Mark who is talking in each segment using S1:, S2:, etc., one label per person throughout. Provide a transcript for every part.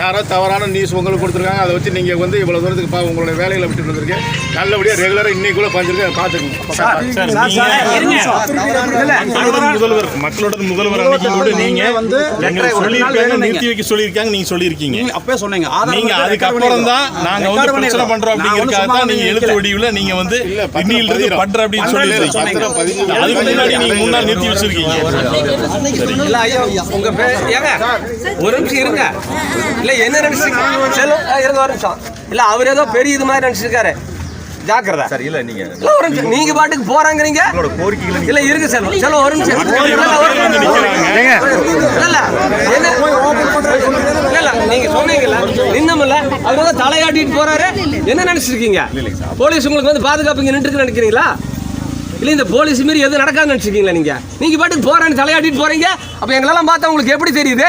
S1: யாரோ தவறான நியூஸ் உங்களுக்கு கொடுத்துருக்காங்க அதை வச்சு நீங்கள் வந்து இவ்வளோ தூரத்துக்கு பா உங்களுடைய வேலைகளை விட்டுட்டு வந்திருக்கீங்க. நல்லபடியாக ரெகுலராக இன்னைக்குள்ள பாஞ்சிருக்கேன் பார்த்துக்கோங்க.
S2: முதல்வர் மக்களோட முதல்வர் அன்னைக்கு கூட நீங்க
S3: வந்து
S2: சொல்லியிருக்காங்க நிறுத்தி வைக்க சொல்லியிருக்காங்க நீங்க சொல்லியிருக்கீங்க.
S3: அப்பவே சொன்னீங்க ஆதாரம்
S2: நீங்க
S3: மட்டும்
S2: அதுக்கப்புறம் தான் நாங்க வந்து பிரச்சனை
S3: ஒண்ணும்
S2: அப்படிங்கறதுக்காக தான் நீங்க
S3: சும்மா
S2: எழுத்து. வடிவுல நீங்க வந்து இன்னில இருந்து. பண்ற அப்படின்னு சொல்லி
S1: இல்ல, பத்திரம் பதிவு
S2: அதுக்கு முன்னாடி நீங்க முன்னாள் நிறுத்தி வச்சிருக்கீங்க.
S4: உங்க பேர் ஏங்க ஒரு நிமிஷம் இருங்க. இல்ல என்ன நினைச்சிருக்கீங்க செல்வம் ஆ, இருங்க ஒரு நிமிஷம் இல்ல அவர் ஏதோ பெரிய இது மாதிரி நினைச்சிருக்காரு ஜாக்கிரதை
S5: சார் இல்ல நீங்க
S4: இல்ல ஒரு நிமிஷம் நீங்க பாட்டுக்கு போறாங்கறீங்க
S5: உங்களோட கோரிக்கைகளை
S4: இல்ல இருக்கு செல்வம் செல்வம் ஒரு நிமிஷம் இல்ல, இல்ல, ஒரு நிமிஷம். இல்ல இல்ல என்ன இல்ல இல்ல நீங்க சொன்னீங்கல்ல நின்னமில்ல அவர் வந்து தலையாட்டிட்டு போறாரு என்ன நினைச்சிருக்கீங்க போலீஸ் உங்களுக்கு வந்து பாதுகாப்பு இங்க நின்று நினைக்கிறீங்களா இல்ல இந்த போலீஸ் மீறி எதுவும் நடக்காதுன்னு நினைச்சிருக்கீங்களா நீங்க நீங்க பாட்டுக்கு போறேன்னு தலையாட்டிட்டு போறீங்க அப்ப எங்களெல்லாம் பார்த்தா உங்களுக்கு எப்படி தெரியுது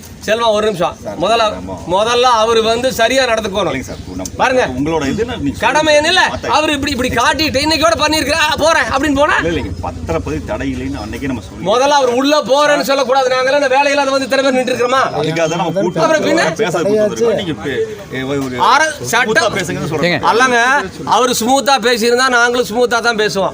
S4: செல்வம் ஒரு நிமிஷம். முதல்ல முதல்ல அவர் வந்து சரியா நடந்துக்கணும்.
S5: சார் நம்ம-
S4: பாருங்க.
S5: உங்களோட இது என்ன நீங்க
S4: கடமை என்ன அவர் இப்படி இப்படி காட்டிட்டு இன்னைக்கோட பண்ணிருக்கிறா போறேன் அப்படின்னு போனா?
S5: பத்திரப்பதிவு தடை இல்லைன்னு அன்னைக்கே நம்ம சொல்லி
S4: முதல்ல அவர் உள்ள போறேன்னு சொல்லக்கூடாது. நாங்களாம் இந்த வேலையில அதை வந்து பேர் நின்று இருக்கிறோமா.
S5: நீங்க
S4: சட்டம் அல்லங்க அவர் ஸ்மூத்தா பேசியிருந்தா நாங்களும் ஸ்மூத்தா தான் பேசுவோம்.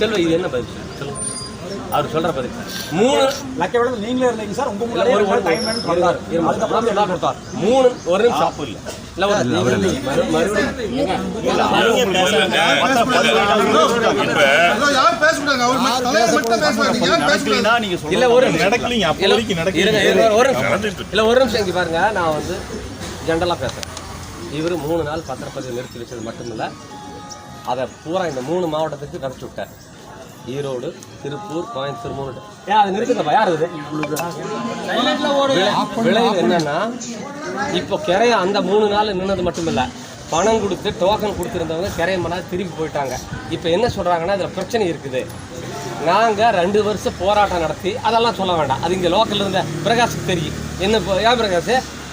S4: செல்வ இது என்ன பதில் அவர் சொல்ற பதில் மூணு
S3: லக்க விட நீங்களே இருந்தீங்க சார். உங்க
S4: இல்ல, ஒரு ஒரு டைம் கொடுத்தாரு. அதுக்கப்புறம் எல்லாம் கொடுத்தாரு. மூணு ஒரு நிமிஷம். இல்ல ஒரு மறுபடியும்.
S5: நடக்கலைன்னா நீங்க சொல்ல
S4: இல்ல ஒரு.
S2: நடக்கலைங்க அப்போ
S4: இல்ல,
S2: வரைக்கும்
S4: இருங்க,
S2: நடக்கலைங்க
S4: இருங்க, ஒரு நிமிஷம். இல்ல ஒரு நிமிஷம் இங்க பாருங்க. நான் வந்து ஜென்ரலா பேசுறேன். இவர் மூணு நாள் பத்திரப்பதிவு நிறுத்தி வச்சது மட்டுமில்ல. அதை பூரா இந்த மூணு மாவட்டத்துக்கு கடத்தி விட்டார் ஈரோடு திருப்பூர் கோயம்புத்தூர் மூணு ஏன் அதை நிறுத்துங்கப்பா. யார் இது? விளைவு என்னன்னா இப்போ கிரையை அந்த மூணு நாள் நின்னது இல்லை பணம் கொடுத்து டோக்கன் கொடுத்துருந்தவங்க கிரையம் பண்ணால் திருப்பி போயிட்டாங்க. இப்போ என்ன சொல்கிறாங்கன்னா இதில் பிரச்சனை இருக்குது. நாங்கள் ரெண்டு வருஷம் போராட்டம் நடத்தி அதெல்லாம் சொல்ல வேண்டாம். அது இங்கே லோக்கலில் இருந்த பிரகாஷுக்கு தெரியும். என்ன ஏன் பிரகாஷ்?